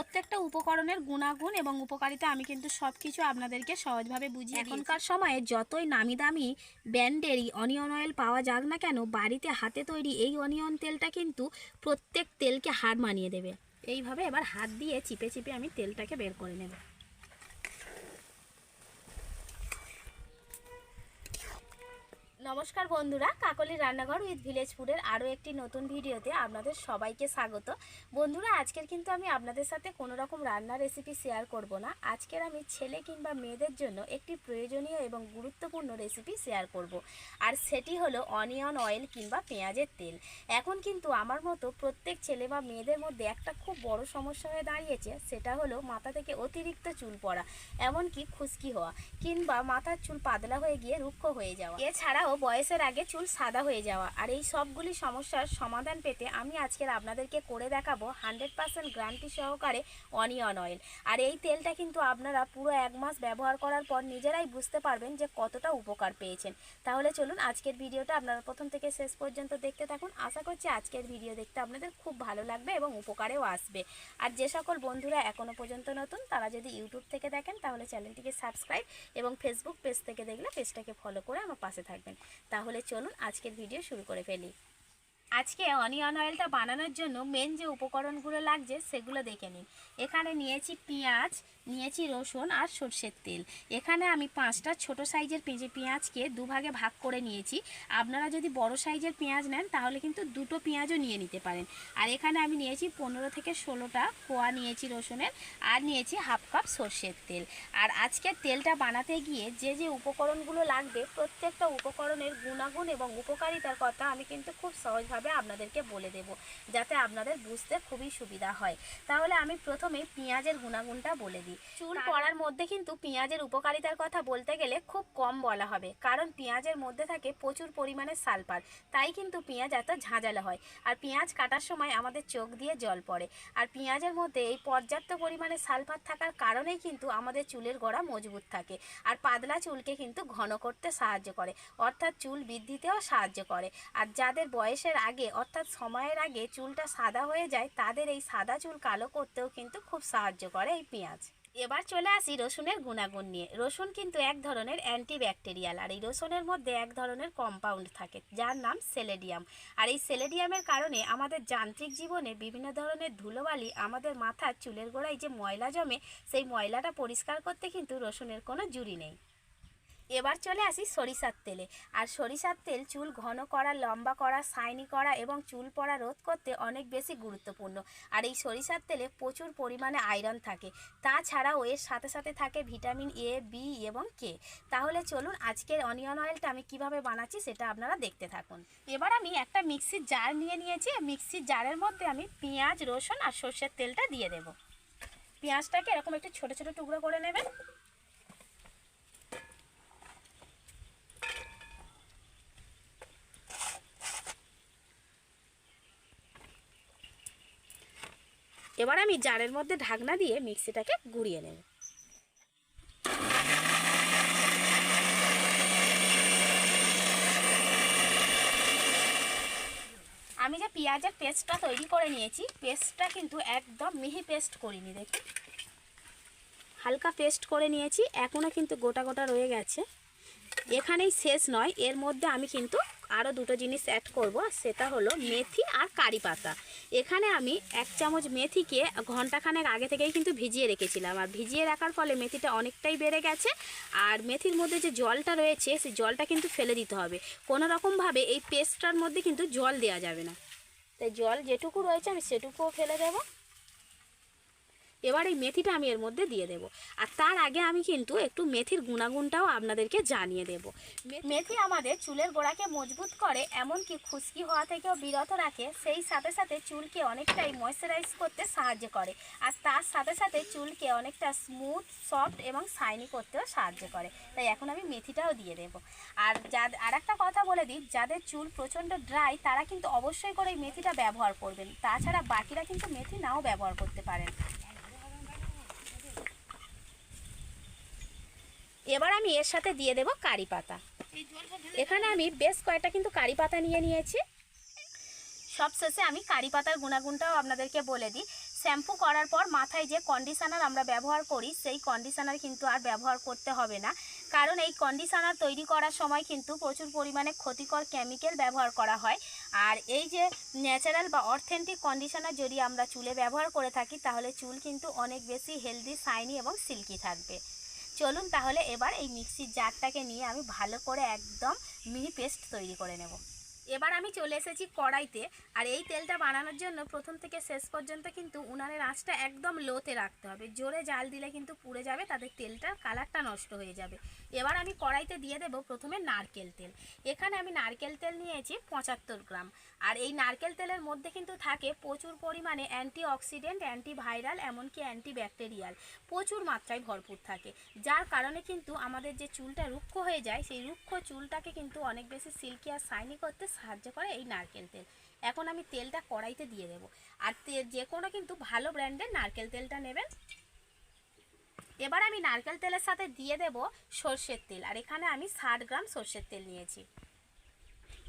প্রত্যেকটা উপকরণের গুণাগুণ এবং উপকারিতা আমি কিন্তু সব কিছু আপনাদেরকে সহজভাবে বুঝি এখনকার সময়ে যতই নামি দামি ব্র্যান্ডেরই অনিয়ন অয়েল পাওয়া যাক না কেন, বাড়িতে হাতে তৈরি এই অনিয়ন তেলটা কিন্তু প্রত্যেক তেলকে হার মানিয়ে দেবে। এইভাবে এবার হাত দিয়ে চিপে চিপে আমি তেলটাকে বের করে নেব। নমস্কার বন্ধুরা, কাকলি রান্নাঘর উইথ ভিলেজ ফুডের আরও একটি নতুন ভিডিওতে আপনাদের সবাইকে স্বাগত। বন্ধুরা, আজকের কিন্তু আমি আপনাদের সাথে কোনো রকম রান্নার রেসিপি শেয়ার করব না। আজকের আমি ছেলে কিংবা মেয়েদের জন্য একটি প্রয়োজনীয় এবং গুরুত্বপূর্ণ রেসিপি শেয়ার করব। আর সেটি হলো অনিয়ন অয়েল কিংবা পেঁয়াজের তেল। এখন কিন্তু আমার মতো প্রত্যেক ছেলে বা মেয়েদের মধ্যে একটা খুব বড় সমস্যা হয়ে দাঁড়িয়েছে, সেটা হলো মাথা থেকে অতিরিক্ত চুল পড়া, এমনকি খুশকি হওয়া, কিংবা মাথার চুল পাতলা হয়ে গিয়ে রুক্ষ হয়ে যাওয়া। এছাড়াও বয়সের আগে চুল সাদা হয়ে যাওয়া। আর এই সবগুলি সমস্যার সমাধান পেতে আমি আজকের আপনাদেরকে করে দেখাবো হান্ড্রেড পার্সেন্ট গ্রান্টি সহকারে অনিয়ন অয়েল। আর এই তেলটা কিন্তু আপনারা পুরো এক মাস ব্যবহার করার পর নিজেরাই বুঝতে পারবেন যে কতটা উপকার পেয়েছেন। তাহলে চলুন আজকের ভিডিওটা আপনারা প্রথম থেকে শেষ পর্যন্ত দেখতে থাকুন। আশা করছি আজকের ভিডিও দেখতে আপনাদের খুব ভালো লাগবে এবং উপকারেও আসবে। আর যে সকল বন্ধুরা এখনও পর্যন্ত নতুন, তারা যদি ইউটিউব থেকে দেখেন, তাহলে চ্যানেলটিকে সাবস্ক্রাইব এবং ফেসবুক পেজ থেকে দেখলে পেজটাকে ফলো করে আমার পাশে থাকবেন। তাহলে চলুন আজকের ভিডিও শুরু করে ফেলি। আজকে অনিয়ন অয়েলটা বানানোর জন্য মেন যে উপকরণগুলো লাগছে সেগুলো দেখে নিন এখানে নিয়েছি পেঁয়াজ, নিয়েছি রসুন আর সর্ষের তেল। এখানে আমি পাঁচটা ছোট সাইজের পেঁচে পেঁয়াজকে দুভাগে ভাগ করে নিয়েছি। আপনারা যদি বড় সাইজের পেঁয়াজ নেন, তাহলে কিন্তু দুটো পেঁয়াজও নিয়ে নিতে পারেন। আর এখানে আমি নিয়েছি পনেরো থেকে ষোলোটা কোয়া নিয়েছি রসুনের আর নিয়েছি হাফ কাপ সর্ষের তেল। আর আজকের তেলটা বানাতে গিয়ে যে যে উপকরণগুলো লাগবে, প্রত্যেকটা উপকরণের গুণাগুণ এবং উপকারিতার কথা আমি কিন্তু খুব সহজভাবে আপনাদেরকে বলে দেব যাতে আপনাদের বুঝতে খুবই সুবিধা হয়। তাহলে আমি প্রথমে পেঁয়াজের গুণাগুণটা বলে দিই। চুল পড়ার মধ্যে কিন্তু পেঁয়াজের উপকারিতার কথা বলতে গেলে খুব কম বলা হবে কারণ পেঁয়াজের মধ্যে থাকে প্রচুর পরিমাণে সালফার তাই কিন্তু পেঁয়াজ এত ঝাঁঝালো হয়। আর পেঁয়াজ কাটার সময় আমাদের চোখ দিয়ে জল পড়ে। আর পেঁয়াজের মধ্যে এই পর্যাপ্ত পরিমাণে সালফার থাকার কারণেই কিন্তু আমাদের চুলের গোড়া মজবুত থাকে। আর পাতলা চুলকে কিন্তু ঘন করতে সাহায্য করে অর্থাৎ চুল বৃদ্ধিতেও সাহায্য করে। আর যাদের বয়সের আগে, অর্থাৎ সময়ের আগে চুলটা সাদা হয়ে যায়, তাদের এই সাদা চুল কালো করতেও কিন্তু খুব সাহায্য করে এই পেঁয়াজ। এবার চলে আসি রসুনের গুণাগুণ নিয়ে। রসুন কিন্তু এক ধরনের অ্যান্টিব্যাকটেরিয়াল, আর এই রসুনের মধ্যে এক ধরনের কম্পাউন্ড থাকে, যার নাম সেলেডিয়াম। আর এই সেলেডিয়ামের কারণে আমাদের যান্ত্রিক জীবনে বিভিন্ন ধরনের ধুলোবালি আমাদের মাথার চুলের গোড়ায় যে ময়লা জমে, সেই ময়লাটা পরিষ্কার করতে কিন্তু রসুনের কোনো জুড়ি নেই। এবার চলে আসি সরিষার তেলে। আর সরিষার তেল চুল ঘন করা, লম্বা করা, সাইনি করা এবং চুল পড়া রোধ করতে অনেক বেশি গুরুত্বপূর্ণ। আর এই সরিষার তেলে প্রচুর পরিমাণে আয়রন থাকে। তাছাড়াও এর সাথে সাথে থাকে ভিটামিন এ, বি এবং কে। তাহলে চলুন আজকের অনিয়ন অয়েলটা আমি কীভাবে বানাচ্ছি সেটা আপনারা দেখতে থাকুন। এবার আমি একটা মিক্সির জার নিয়ে নিয়েছি। মিক্সির জারের মধ্যে আমি পেঁয়াজ, রসুন আর সর্ষের তেলটা দিয়ে দেব। পেঁয়াজটাকে এরকম একটু ছোট ছোট টুকরো করে নেবেন। এবার আমি জারের মধ্যে ঢাকনা দিয়ে মিক্সিটাকে গুঁড়িয়ে নেব। আমি যে পেঁয়াজের পেস্টটা তৈরি করে নিয়েছি, পেস্টটা কিন্তু একদম মিহি পেস্ট করিনি দেখুন হালকা পেস্ট করে নিয়েছি এখনও কিন্তু গোটা গোটা রয়ে গেছে। এখানেই শেষ নয়, এর মধ্যে আমি কিন্তু আরও দুটো জিনিস অ্যাড করব সেটা হলো মেথি আর কারি পাতা। এখানে আমি এক চামচ মেথিকে ঘন্টাখানেক আগে থেকেই কিন্তু ভিজিয়ে রেখেছিলাম, আর ভিজিয়ে রাখার ফলে মেথিটা অনেকটাই বেড়ে গেছে, আর মেথির মধ্যে যে জলটা রয়েছে, সেই জলটা কিন্তু ফেলে দিতে হবে। কোনো রকমভাবে এই পেস্টটার মধ্যে কিন্তু জল দেওয়া যাবে না। তাই জল যেটুকু রয়েছে আমি সেটুকুও ফেলে দেবো। এবার এই মেথিটা আমি এর মধ্যে দিয়ে দেব। আর তার আগে আমি কিন্তু একটু মেথির গুণাগুণটাও আপনাদেরকে জানিয়ে দেব। মেথি আমাদের চুলের গোড়াকে মজবুত করে, এমনকি খুশকি হওয়া থেকেও বিরত রাখে, সেই সাথে সাথে চুলকে অনেকটাই ময়শ্চারাইজ করতে সাহায্য করে। আর তার সাথে সাথে চুলকে অনেকটা স্মুথ সফট এবং শাইনি করতেও সাহায্য করে। তাই এখন আমি মেথিটাও দিয়ে দেব। আর যা আর একটা কথা বলে দিই, যাদের চুল প্রচণ্ড ড্রাই তারা কিন্তু অবশ্যই করে এই মেথিটা ব্যবহার করবেন। তাছাড়া বাকিরা কিন্তু মেথি নাও ব্যবহার করতে পারেন। এবার আমি এর সাথে দিয়ে দেব কারি পাতা। এখানে আমি বেশ কয়েকটা কিন্তু কারি পাতা নিয়ে নিয়েছি। সব শেষে আমি কারি পাতার গুণাগুণটাও আপনাদেরকে বলে দিই। শ্যাম্পু করার পর মাথায় যে কন্ডিশনার আমরা ব্যবহার করি, সেই কন্ডিশনার কিন্তু আর ব্যবহার করতে হবে না। কারণ এই কন্ডিশনার তৈরি করার সময় কিন্তু প্রচুর পরিমাণে ক্ষতিকর কেমিক্যাল ব্যবহার করা হয়। আর এই যে ন্যাচারাল বা অথেন্টিক কন্ডিশনার যদি আমরা চুলে ব্যবহার করে থাকি, তাহলে চুল কিন্তু অনেক বেশি হেলদি শাইনি এবং সিল্কি থাকবে। চলুন তাহলে এবার এই মিক্সির জারটাকে নিয়ে আমি ভালো করে একদম মিনি পেস্ট তৈরি করে নেব। এবার আমি চলে এসেছি কড়াইতে, আর এই তেলটা বানানোর জন্য প্রথম থেকে শেষ পর্যন্ত কিন্তু উনানের আঁচটা একদম লোতে রাখতে হবে। জোরে জাল দিলে কিন্তু পুড়ে যাবে, তাদের তেলটার কালারটা নষ্ট হয়ে যাবে। এবার আমি কড়াইতে দিয়ে দেব প্রথমে নারকেল তেল। এখানে আমি নারকেল তেল নিয়েছি পঁচাত্তর গ্রাম। আর এই নারকেল তেলের মধ্যে কিন্তু থাকে প্রচুর পরিমাণে অ্যান্টি অক্সিডেন্ট অ্যান্টিভাইরাল, এমনকি অ্যান্টি ব্যাকটেরিয়াল প্রচুর মাত্রায় ভরপুর থাকে। যার কারণে কিন্তু আমাদের যে চুলটা রুক্ষ হয়ে যায়, সেই রুক্ষ চুলটাকে কিন্তু অনেক বেশি সিল্কি আর সাইনি করতে সাহায্য করে এই নারকেল তেল। এখন আমি তেলটা কড়াইতে দিয়ে দেব। আর যে কোনো কিন্তু ভালো ব্র্যান্ডের নারকেল তেলটা নেবেন। এবার আমি নারকেল তেলের সাথে দিয়ে দেব সর্ষের তেল। আর এখানে আমি ষাট গ্রাম সর্ষের তেল নিয়েছি।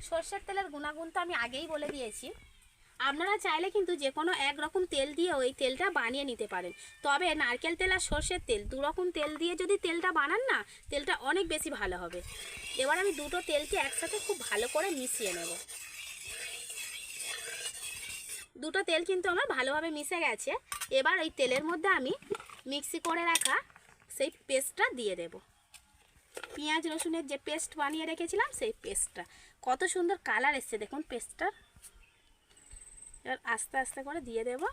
সর্ষের তেলের গুণাগুণ তো আমি আগেই বলে দিয়েছি। আপনারা চাইলে কিন্তু যে কোনো এক রকম তেল দিয়ে ওই তেলটা বানিয়ে নিতে পারেন। তবে নারকেল তেল আর সর্ষের তেল, দু রকম তেল দিয়ে যদি তেলটা বানান না, তেলটা অনেক বেশি ভালো হবে। এবার আমি দুটো তেলকে একসাথে খুব ভালো করে মিশিয়ে নেব। দুটো তেল কিন্তু আমার ভালোভাবে মিশে গেছে। এবার ওই তেলের মধ্যে আমি মিক্সি করে রাখা সেই পেস্টটা দিয়ে দেব। পেঁয়াজ রসুনের যে পেস্ট বানিয়ে রেখেছিলাম সেই পেস্টটা। কত সুন্দর কালার এসছে, দেখুন পেস্টটার। এবার আস্তে আস্তে করে দিয়ে দেব।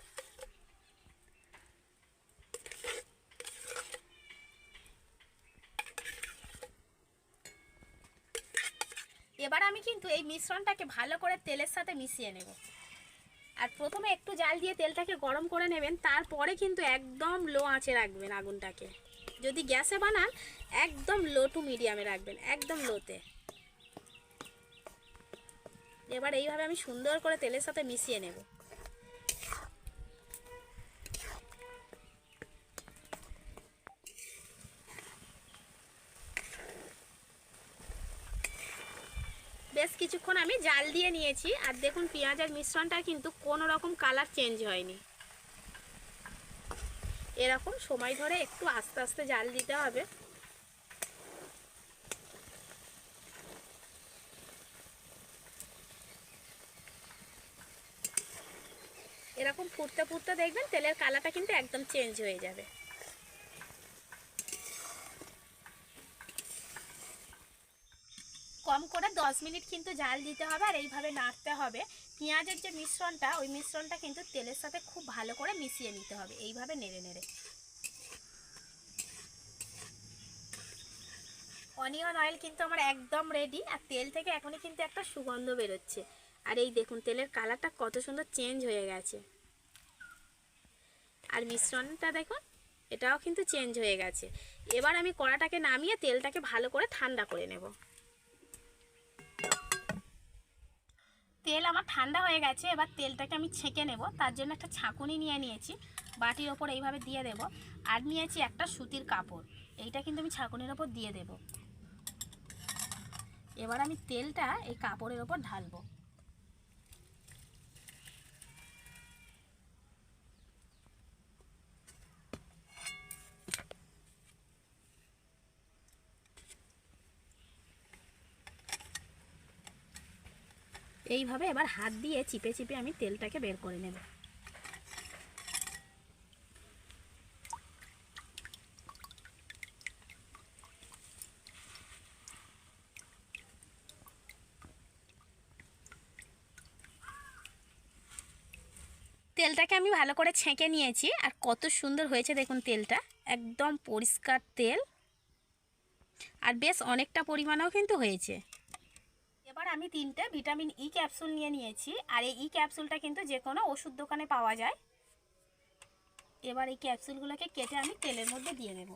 এবার আমি কিন্তু এই মিশ্রণটাকে ভালো করে তেলের সাথে মিশিয়ে নেব। আর প্রথমে একটু জাল দিয়ে তেলটাকে গরম করে নেবেন, তারপরে কিন্তু একদম লো আঁচে রাখবেন আগুনটাকে। যদি গ্যাসে বানান, একদম লো টু মিডিয়ামে রাখবেন, একদম লোতে এবার এইভাবে আমি সুন্দর করে তেলের সাথে মিশিয়ে নেব। বেশ কিছুক্ষণ আমি জাল দিয়ে নিয়েছি, আর দেখুন পেঁয়াজের মিশ্রণটা কিন্তু কোনো রকম কালার চেঞ্জ হয়নি। এরকম সময় ধরে একটু আস্তে আস্তে জাল দিতে হবে। এরকম ফুটতে ফুটতে দেখবেন তেলের কালারটা কিন্তু একদম চেঞ্জ হয়ে যাবে। কম করে দশ মিনিট কিন্তু জাল দিতে হবে আর এইভাবে নাড়তে হবে। পেঁয়াজের যে মিশ্রণটা, ওই মিশ্রণটা কিন্তু তেলের সাথে খুব ভালো করে মিশিয়ে নিতে হবে। এইভাবে নেড়ে নেড়ে। অনিয়ন অয়েল কিন্তু আমার একদম রেডি আর তেল থেকে এখনই কিন্তু একটা সুগন্ধ বেরোচ্ছে। আর এই দেখুন, তেলের কালারটা কত সুন্দর চেঞ্জ হয়ে গেছে। আর মিশ্রণটা দেখুন, এটাও কিন্তু চেঞ্জ হয়ে গেছে। এবার আমি কড়াটাকে নামিয়ে তেলটাকে ভালো করে ঠান্ডা করে নেব। তেল আমার ঠান্ডা হয়ে গেছে, এবার তেলটাকে আমি ছেঁকে নেব। তার জন্য একটা ছাঁকুনি নিয়ে নিয়েছি, বাটির ওপর এইভাবে দিয়ে দেব। আর নিয়েছি একটা সুতির কাপড়, এইটা কিন্তু আমি ছাঁকুনির ওপর দিয়ে দেব। এবার আমি তেলটা এই কাপড়ের ওপর ঢালবো। এইভাবে এবার হাত দিয়ে চিপে চিপে আমি তেলটাকে বের করে নেব। তেলটাকে আমি ভালো করে ছেঁকে নিয়েছি, আর কত সুন্দর হয়েছে দেখুন তেলটা, একদম পরিষ্কার তেল। আর বেশ অনেকটা পরিমাণেও কিন্তু হয়েছে। আমি তিনটে ভিটামিন ই ক্যাপসুল নিয়ে নিয়েছি, আর এই ই ক্যাপসুলটা কিন্তু যে কোনো ওষুধ দোকানে পাওয়া যায়। এবার এই ক্যাপসুলগুলোকে কেটে আমি তেলের মধ্যে দিয়ে দেব।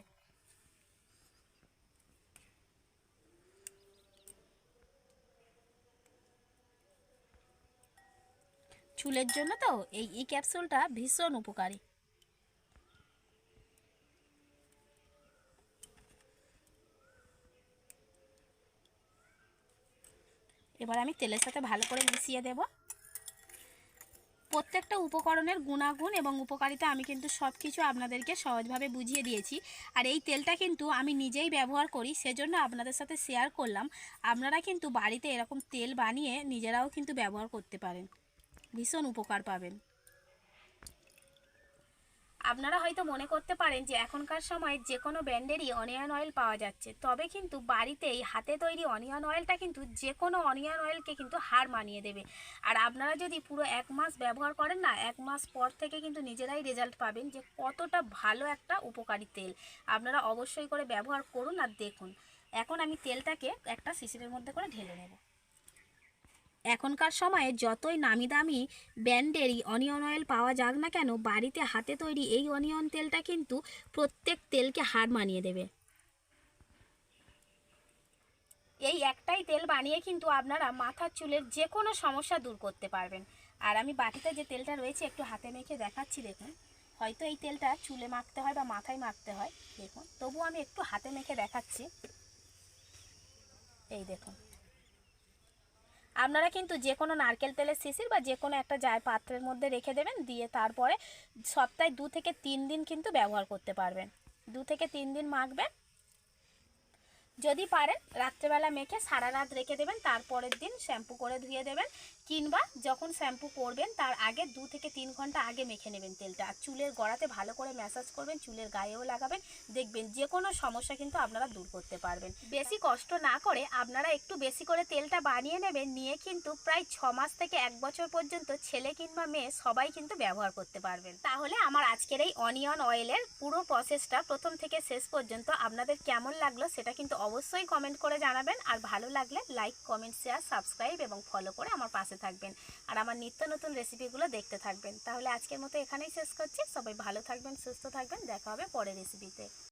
চুলের জন্য তো এই ই ক্যাপসুলটা ভীষণ উপকারী। এবার আমি তেলের সাথে ভালো করে মিশিয়ে দেব। প্রত্যেকটা উপকরণের গুণাগুণ এবং উপকারিতা আমি কিন্তু সব কিছু আপনাদেরকে সহজভাবে বুঝিয়ে দিয়েছি। আর এই তেলটা কিন্তু আমি নিজেই ব্যবহার করি, সেজন্য আপনাদের সাথে শেয়ার করলাম। আপনারা কিন্তু বাড়িতে এরকম তেল বানিয়ে নিজেরাও কিন্তু ব্যবহার করতে পারেন। ভীষণ উপকার পাবেন। আপনারা হয়তো মনে করতে পারেন যে এখনকার সময় যে কোনো ব্র্যান্ডেরই অনিয়ন অয়েল পাওয়া যাচ্ছে। তবে কিন্তু বাড়িতেই হাতে তৈরি অনিয়ন অয়েলটা কিন্তু যে কোনো অনিয়ন অয়েলকে কিন্তু হার মানিয়ে দেবে। আর আপনারা যদি পুরো এক মাস ব্যবহার করেন না, এক মাস পর থেকে কিন্তু নিজেরাই রেজাল্ট পাবেন যে কতটা ভালো একটা উপকারী তেল। আপনারা অবশ্যই করে ব্যবহার করুন আর দেখুন। এখন আমি তেলটাকে একটা শিশিরের মধ্যে করে ঢেলে নেব। এখনকার সময়ে যতই নামি দামি ব্র্যান্ডেরই অনিয়ন অয়েল পাওয়া যাক না কেন, বাড়িতে হাতে তৈরি এই অনিয়ন তেলটা কিন্তু প্রত্যেক তেলকে হার মানিয়ে দেবে। এই একটাই তেল বানিয়ে কিন্তু আপনারা মাথার চুলের যে কোনো সমস্যা দূর করতে পারবেন। আর আমি বাটিতে যে তেলটা রয়েছে একটু হাতে মেখে দেখাচ্ছি, দেখুন। হয়তো এই তেলটা চুলে মাখতে হয় বা মাথায় মাখতে হয়, দেখুন। তবু আমি একটু হাতে মেখে দেখাচ্ছি। এই দেখুন। আপনারা কিন্তু যে কোনো নারকেল তেলের শিশির বা যে কোনো একটা যায় পাত্রের মধ্যে রেখে দেবেন, দিয়ে তারপরে সপ্তাহে দু থেকে তিন দিন কিন্তু ব্যবহার করতে পারবেন। দু থেকে তিন দিন মাখবেন যদি পারেন, রাত্রেবেলা মেখে সারা রাত রেখে দেবেন, তারপরের দিন শ্যাম্পু করে ধুয়ে দেবেন, কিংবা যখন শ্যাম্পু করবেন, তার আগে দু থেকে তিন ঘণ্টা আগে মেখে নেবেন তেলটা। আর চুলের গড়াতে ভালো করে ম্যাসাজ করবেন, চুলের গায়েও লাগাবেন, দেখবেন যে কোনো সমস্যা কিন্তু আপনারা দূর করতে পারবেন। বেশি কষ্ট না করে আপনারা একটু বেশি করে তেলটা বানিয়ে নেবেন, নিয়ে কিন্তু প্রায় ছ মাস থেকে এক বছর পর্যন্ত ছেলে কিংবা মেয়ে সবাই কিন্তু ব্যবহার করতে পারবেন। তাহলে আমার আজকের এই অনিয়ন অয়েলের পুরো প্রসেসটা প্রথম থেকে শেষ পর্যন্ত আপনাদের কেমন লাগল, সেটা কিন্তু অবশ্যই কমেন্ট করে জানাবেন। আর ভালো লাগলে লাইক কমেন্ট শেয়ার সাবস্ক্রাইব এবং ফলো করে আমার পাশে থাকবেন। আর আমার নিত্য নতুন রেসিপিগুলো দেখতে থাকবেন। তাহলে আজকের মতো এখানেই শেষ করছি। সবাই ভালো থাকবেন, সুস্থ থাকবেন। দেখা হবে পরের রেসিপিতে